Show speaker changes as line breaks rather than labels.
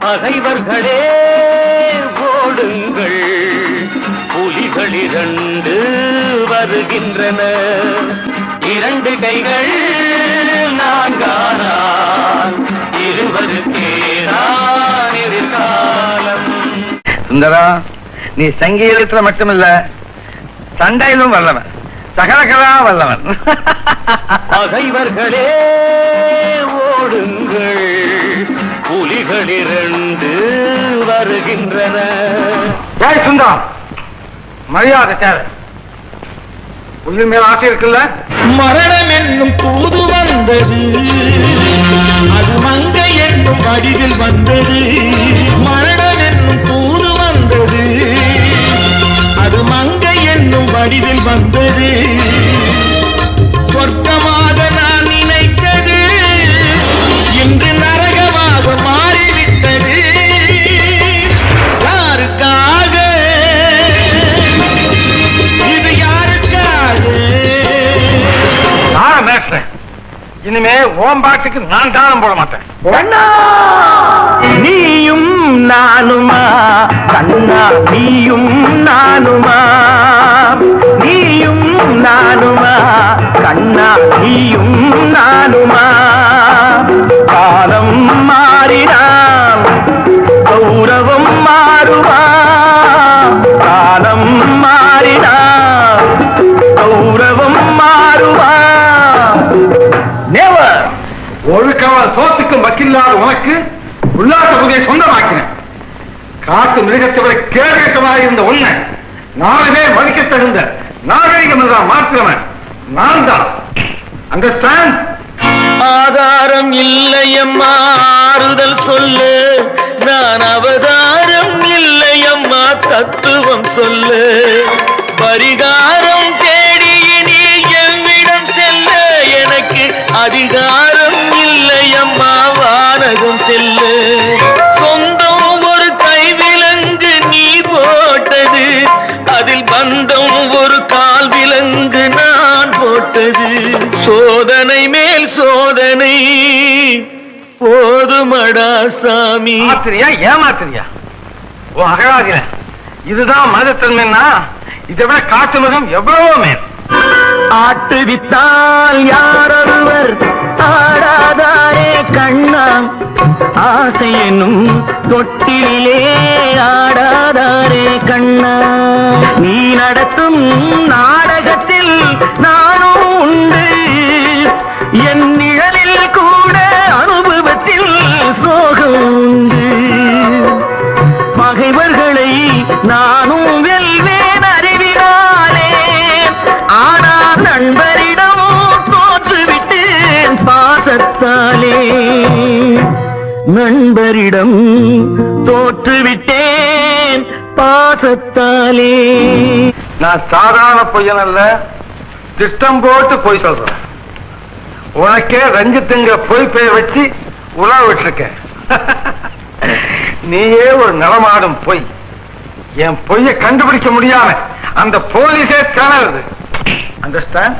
பகைவர்களே ஓடுங்கள். புலிகள் இரண்டு வருகின்றன. இரண்டு கைகள் இருவருக்கேதான் எதிர்காலம்.
சுந்தரா நீ சங்கீதத்துல மட்டுமில்ல சண்டையிலும் வல்லவன். சகலகலா வல்லவன்.
பகைவர்களே ஓடுங்கள் புலிகள் இரண்டு வருகின்றன.
ஏய் சுந்தரா மரியாதை தேவை. உயிர் மேல ஆசை இருக்குல்ல?
மரணம் என்னும் தூது வந்தது. அது மங்கை என்னும் வடிவில் வந்தது.
பேசுறேன் இனிமே ஓம் பாட்டுக்கு நான் தானம் போட மாட்டேன்.
நீயும் நானுமா? கண்ணா நீயும் நானுமா? நீயும் நானுமா? கண்ணா நீயும் நானுமா?
சோத்துக்கும் வக்கில்லாத உனக்கு உல்லாச புதியை சொந்தமாக்கினேன். காட்டு மிருகத்தவரை விட இருந்த உன்னை நானுமே மதிக்க தகுந்த நாகரிகம் மாற்றுவன் நான் தான். அண்டர்ஸ்டாண்ட்
ஆதாரம் இல்லையம்மா ஆறுதல் சொல்லு. நான் அவதாரம் இல்லையம்மா தத்துவம் சொல்லு. பரிகாரம் தேடி நீ எவ்விடம் செல்ல எனக்கு அதிகாரம் சோதனை மேல் சோதனை. போதுமடா சாமி.
மாத்திரியா ஏமாத்திரியா? ஓ அகராதில. இதுதான் மதத்தன்மைன்னா இதை விட காட்டு மிருகம் எவ்வளவோ மேல்.
ஆட்டுவித்தால் யாரொருவர் ஆடாதாரே கண்ணா ஆசை என்னும் தொட்டிலே ஆடாதாரே கண்ணா நீ நடத்தும் பாசத்தாலே நண்பரிடம் தோற்றுவிட்டேன் பாசத்தாலே.
நான் சாதாரண பொய்யன் அல்ல திட்டம் போட்டு பொய் சொல்றேன். உனக்கே ரஞ்சித்துங்க பொய் பெயர் வச்சு உலா விட்டுருக்க நீயே ஒரு நலமாடும் பொய். என் பொய்யை கண்டுபிடிக்க முடியாம அந்த போலீஸே திணறுது. அண்டர்ஸ்டாண்ட்